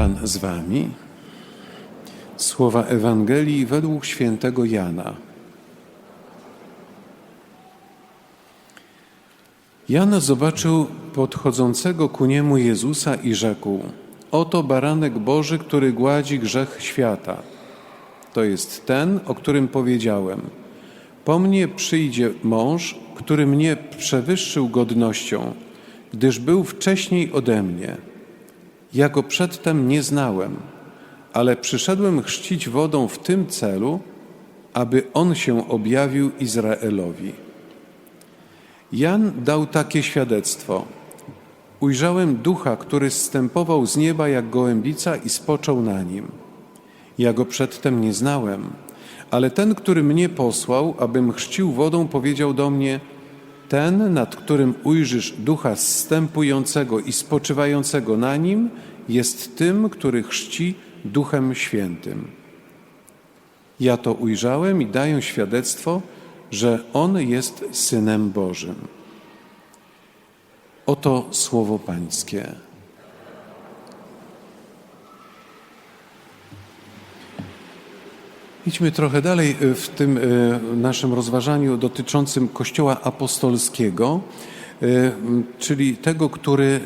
Pan z Wami. Słowa Ewangelii według świętego Jana. Jan zobaczył podchodzącego ku niemu Jezusa i rzekł: Oto baranek Boży, który gładzi grzech świata. To jest ten, o którym powiedziałem. Po mnie przyjdzie mąż, który mnie przewyższył godnością, gdyż był wcześniej ode mnie. Ja go przedtem nie znałem, ale przyszedłem chrzcić wodą w tym celu, aby on się objawił Izraelowi. Jan dał takie świadectwo. Ujrzałem ducha, który zstępował z nieba jak gołębica i spoczął na nim. Ja go przedtem nie znałem, ale ten, który mnie posłał, abym chrzcił wodą, powiedział do mnie: Ten, nad którym ujrzysz ducha zstępującego i spoczywającego na nim, jest tym, który chrzci duchem świętym. Ja to ujrzałem i daję świadectwo, że on jest synem Bożym. Oto słowo Pańskie. Idźmy trochę dalej w tym e, naszym rozważaniu dotyczącym Kościoła Apostolskiego, e, czyli tego, który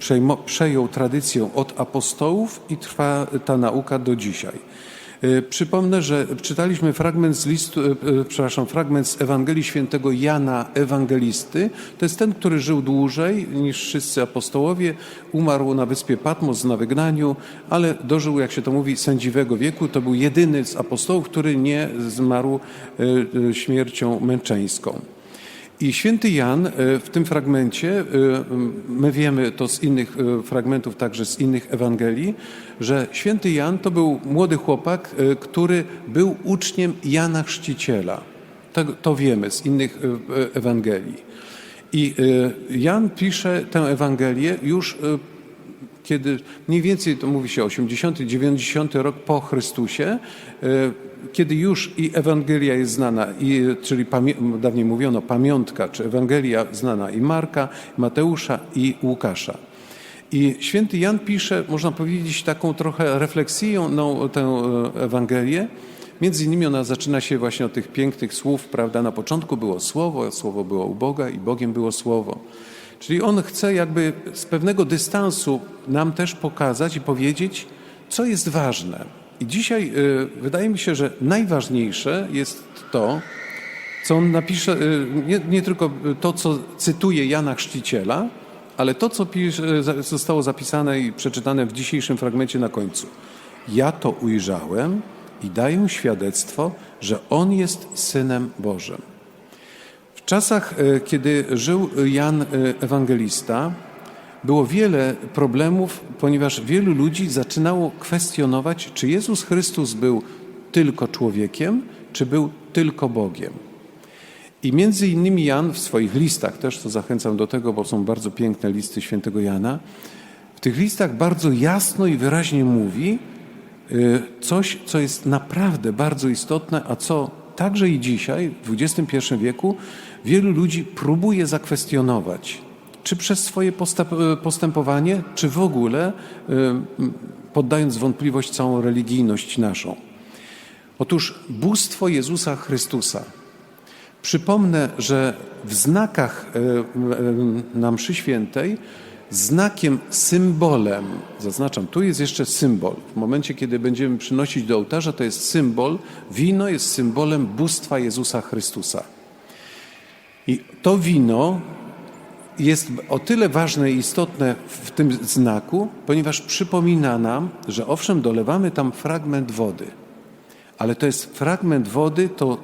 e, przejął tradycję od apostołów i trwa ta nauka do dzisiaj. Przypomnę, że czytaliśmy fragment z listu, przepraszam, fragment z Ewangelii Świętego Jana Ewangelisty. To jest ten, który żył dłużej niż wszyscy apostołowie. Umarł na wyspie Patmos na wygnaniu, ale dożył, jak się to mówi, sędziwego wieku. To był jedyny z apostołów, który nie zmarł śmiercią męczeńską. I święty Jan w tym fragmencie, my wiemy to z innych fragmentów, także z innych Ewangelii, że święty Jan to był młody chłopak, który był uczniem Jana Chrzciciela. To, to wiemy z innych Ewangelii. I Jan pisze tę Ewangelię już kiedy mniej więcej to mówi się 80, 90 rok po Chrystusie, kiedy już i Ewangelia jest znana, i, czyli dawniej mówiono pamiątka, czy Ewangelia znana i Marka, Mateusza i Łukasza. I święty Jan pisze, można powiedzieć, taką trochę refleksyjną tę Ewangelię. Między innymi ona zaczyna się właśnie od tych pięknych słów, prawda? Na początku było Słowo, Słowo było u Boga i Bogiem było Słowo. Czyli on chce jakby z pewnego dystansu nam też pokazać i powiedzieć, co jest ważne. I dzisiaj y, wydaje mi się, że najważniejsze jest to, co on napisze, y, nie, nie, tylko to, co cytuje Jana Chrzciciela, ale to, co pisze, zostało zapisane i przeczytane w dzisiejszym fragmencie na końcu. Ja to ujrzałem i daję świadectwo, że On jest Synem Bożym. Czasach, kiedy żył Jan Ewangelista, było wiele problemów, ponieważ wielu ludzi zaczynało kwestionować, czy Jezus Chrystus był tylko człowiekiem, czy był tylko Bogiem. I między innymi Jan w swoich listach, też to zachęcam do tego, bo są bardzo piękne listy świętego Jana, w tych listach bardzo jasno i wyraźnie mówi coś, co jest naprawdę bardzo istotne, a co także i dzisiaj, w XXI wieku, wielu ludzi próbuje zakwestionować czy przez swoje postępowanie, czy w ogóle poddając wątpliwość całą religijność naszą. Otóż bóstwo Jezusa Chrystusa. Przypomnę, że w znakach na mszy świętej znakiem, symbolem, zaznaczam, tu jest jeszcze symbol. W momencie, kiedy będziemy przynosić do ołtarza, to jest symbol. Wino jest symbolem bóstwa Jezusa Chrystusa. I to wino jest o tyle ważne i istotne w tym znaku, ponieważ przypomina nam, że owszem, dolewamy tam fragment wody, ale to jest fragment wody, to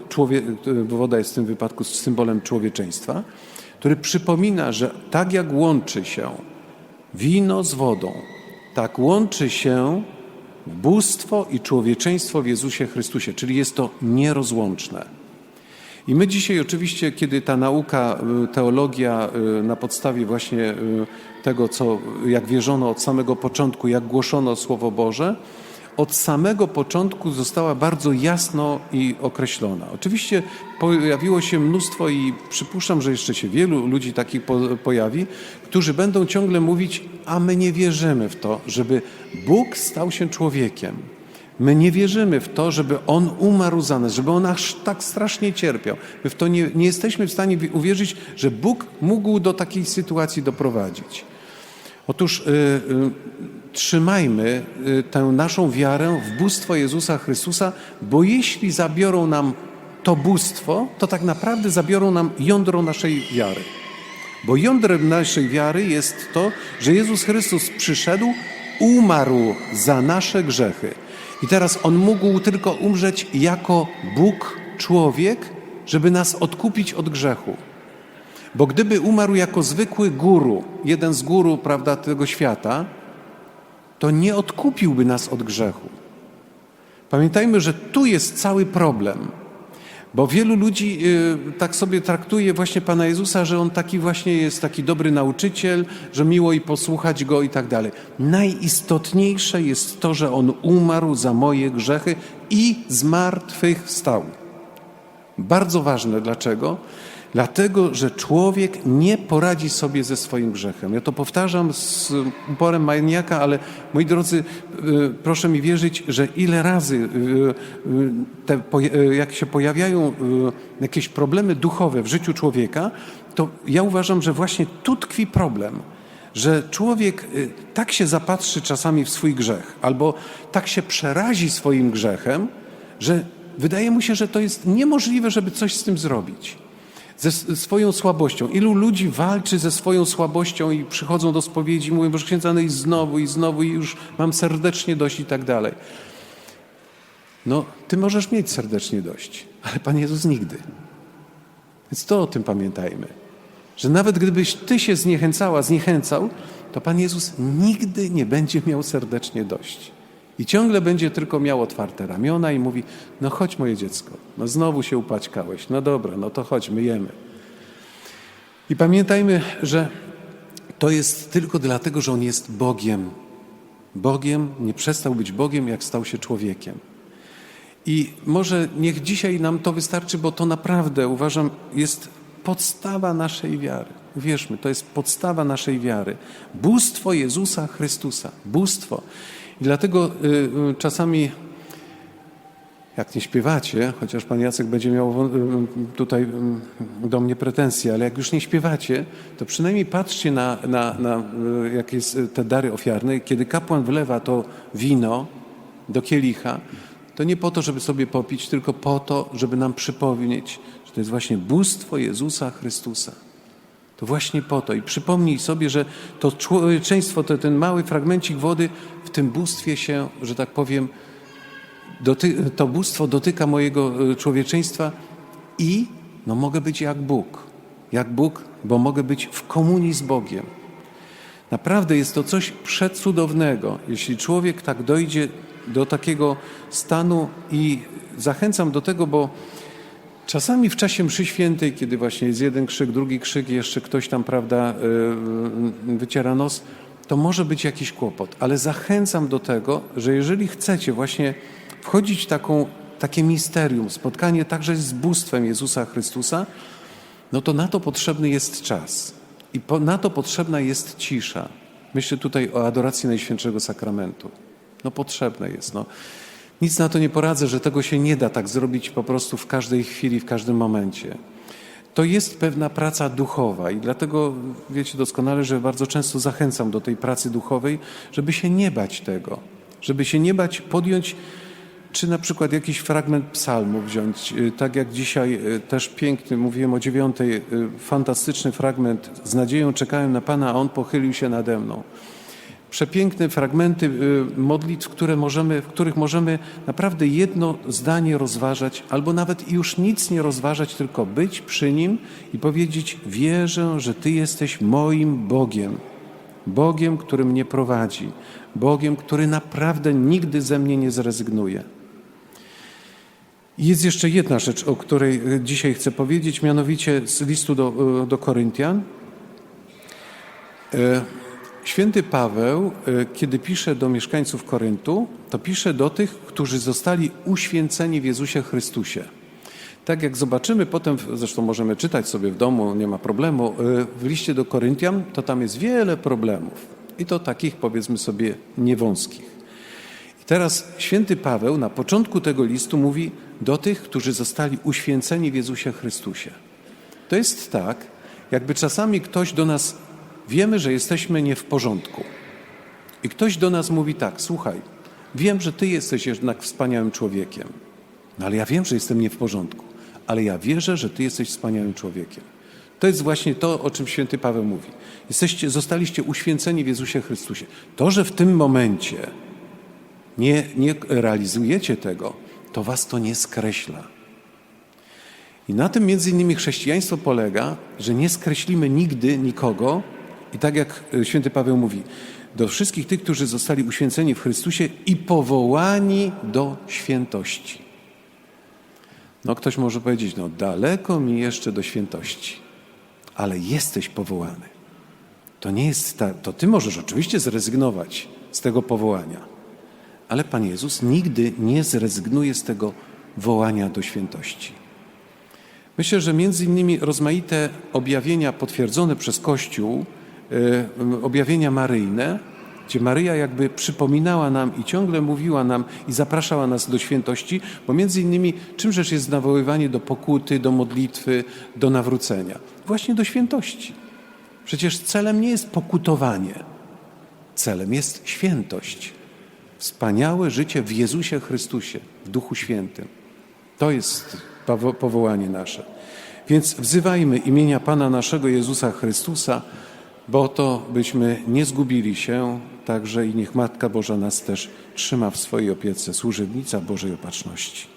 woda jest w tym wypadku symbolem człowieczeństwa, który przypomina, że tak jak łączy się wino z wodą, tak łączy się bóstwo i człowieczeństwo w Jezusie Chrystusie, czyli jest to nierozłączne. I my dzisiaj oczywiście, kiedy ta nauka, teologia na podstawie właśnie tego, co, jak wierzono od samego początku, jak głoszono Słowo Boże, od samego początku została bardzo jasno i określona. Oczywiście pojawiło się mnóstwo i przypuszczam, że jeszcze się wielu ludzi takich po, pojawi, którzy będą ciągle mówić, a my nie wierzymy w to, żeby Bóg stał się człowiekiem. My nie wierzymy w to, żeby On umarł za nas, żeby On aż tak strasznie cierpiał. My w to nie, nie jesteśmy w stanie uwierzyć, że Bóg mógł do takiej sytuacji doprowadzić. Otóż y, y, trzymajmy y, tę naszą wiarę w bóstwo Jezusa Chrystusa, bo jeśli zabiorą nam to bóstwo, to tak naprawdę zabiorą nam jądro naszej wiary. Bo jądrem naszej wiary jest to, że Jezus Chrystus przyszedł, umarł za nasze grzechy. I teraz On mógł tylko umrzeć jako Bóg, człowiek, żeby nas odkupić od grzechu. Bo gdyby umarł jako zwykły guru, jeden z guru prawda, tego świata, to nie odkupiłby nas od grzechu. Pamiętajmy, że tu jest cały problem. Bo wielu ludzi y, tak sobie traktuje właśnie Pana Jezusa, że On taki właśnie jest taki dobry nauczyciel, że miło i posłuchać Go i tak dalej. Najistotniejsze jest to, że On umarł za moje grzechy i zmartwychwstał. Bardzo ważne. Dlaczego? Dlatego, że człowiek nie poradzi sobie ze swoim grzechem. Ja to powtarzam z uporem maniaka, ale moi drodzy, y, proszę mi wierzyć, że ile razy y, y, te, jak się pojawiają jakieś problemy duchowe w życiu człowieka, to ja uważam, że właśnie tu tkwi problem że człowiek tak się zapatrzy czasami w swój grzech, albo tak się przerazi swoim grzechem, że wydaje mu się, że to jest niemożliwe, żeby coś z tym zrobić ze swoją słabością. Ilu ludzi walczy ze swoją słabością i przychodzą do spowiedzi i mówią, że księdza, no i znowu, i znowu, i już mam serdecznie dość i tak dalej. No, ty możesz mieć serdecznie dość, ale Pan Jezus nigdy. Więc to o tym pamiętajmy. Że nawet gdybyś ty się zniechęcała, zniechęcał, to Pan Jezus nigdy nie będzie miał serdecznie dość. I ciągle będzie tylko miał otwarte ramiona i mówi: No chodź, moje dziecko, no znowu się upaćkałeś. No dobra, no to chodźmy, jemy. I pamiętajmy, że to jest tylko dlatego, że On jest Bogiem. Bogiem nie przestał być Bogiem, jak stał się człowiekiem. I może niech dzisiaj nam to wystarczy, bo to naprawdę uważam jest podstawa naszej wiary. Wierzmy, to jest podstawa naszej wiary. Bóstwo Jezusa Chrystusa. Bóstwo. I dlatego y, y, czasami, jak nie śpiewacie, chociaż pan Jacek będzie miał y, tutaj do mnie pretensje, ale jak już nie śpiewacie, to przynajmniej patrzcie na, na, na jakie te dary ofiarne. Kiedy kapłan wlewa to wino do kielicha, to nie po to, żeby sobie popić, tylko po to, żeby nam przypomnieć, że to jest właśnie bóstwo Jezusa Chrystusa. To właśnie po to. I przypomnij sobie, że to człowieczeństwo, to ten mały fragmencik wody w tym bóstwie się, że tak powiem, doty, to bóstwo dotyka mojego e, człowieczeństwa i no, mogę być jak Bóg. Jak Bóg, bo mogę być w komunii z Bogiem. Naprawdę jest to coś przecudownego, jeśli człowiek tak dojdzie do takiego stanu i zachęcam do tego, bo Czasami w czasie mszy świętej, kiedy właśnie jest jeden krzyk, drugi krzyk, jeszcze ktoś tam, prawda, y, wyciera nos, to może być jakiś kłopot. Ale zachęcam do tego, że jeżeli chcecie właśnie wchodzić w taką, takie misterium, spotkanie także z bóstwem Jezusa Chrystusa, no to na to potrzebny jest czas. I po, na to potrzebna jest cisza. Myślę tutaj o adoracji Najświętszego Sakramentu. No potrzebne jest. No. Nic na to nie poradzę, że tego się nie da tak zrobić po prostu w każdej chwili, w każdym momencie. To jest pewna praca duchowa i dlatego wiecie doskonale, że bardzo często zachęcam do tej pracy duchowej, żeby się nie bać tego, żeby się nie bać podjąć czy na przykład jakiś fragment psalmu wziąć, y, tak jak dzisiaj y, też piękny, mówiłem o dziewiątej, y, fantastyczny fragment, z nadzieją czekałem na Pana, a On pochylił się nade mną przepiękne fragmenty y, modlitw, które możemy, w których możemy naprawdę jedno zdanie rozważać, albo nawet już nic nie rozważać, tylko być przy Nim i powiedzieć: Wierzę, że Ty jesteś moim Bogiem. Bogiem, który mnie prowadzi, Bogiem, który naprawdę nigdy ze mnie nie zrezygnuje. Jest jeszcze jedna rzecz, o której y, dzisiaj chcę powiedzieć, mianowicie z listu do, y, do Koryntian. Święty Paweł, e, kiedy pisze do mieszkańców Koryntu, to pisze do tych, którzy zostali uświęceni w Jezusie Chrystusie. Tak jak zobaczymy potem, zresztą możemy czytać sobie w domu, nie ma problemu, e, w liście do Koryntian, to tam jest wiele problemów. I to takich, powiedzmy sobie, niewąskich. I teraz święty Paweł na początku tego listu mówi do tych, którzy zostali uświęceni w Jezusie Chrystusie. To jest tak, jakby czasami ktoś do nas, wiemy, że jesteśmy nie w porządku. I ktoś do nas mówi tak, słuchaj, wiem, że ty jesteś jednak wspaniałym człowiekiem. No ale ja wiem, że jestem nie w porządku, ale ja wierzę, że ty jesteś wspaniałym człowiekiem. To jest właśnie to, o czym święty Paweł mówi. Jesteście, zostaliście uświęceni w Jezusie Chrystusie. To, że w tym momencie nie, nie realizujecie tego, to was to nie skreśla. I na tym między innymi chrześcijaństwo polega, że nie skreślimy nigdy nikogo i tak jak e, święty Paweł mówi, do wszystkich tych, którzy zostali uświęceni w Chrystusie i powołani do świętości. No ktoś może powiedzieć, no daleko mi jeszcze do świętości, ale jesteś powołany. To nie jest ta, to ty możesz oczywiście zrezygnować z tego powołania, ale Pan Jezus nigdy nie zrezygnuje z tego wołania do świętości. Myślę, że między innymi rozmaite objawienia potwierdzone przez Kościół, objawienia maryjne, gdzie Maryja jakby przypominała nam i ciągle mówiła nam i zapraszała nas do świętości, bo między innymi czym rzecz jest nawoływanie do pokuty, do modlitwy, do nawrócenia? Właśnie do świętości. Przecież celem nie jest pokutowanie, celem jest świętość. Wspaniałe życie w Jezusie Chrystusie, w Duchu Świętym. To jest powo- powołanie nasze. Więc wzywajmy imienia Pana naszego Jezusa Chrystusa, bo to byśmy nie zgubili się, także i niech Matka Boża nas też trzyma w swojej opiece, służebnica Bożej Opatrzności.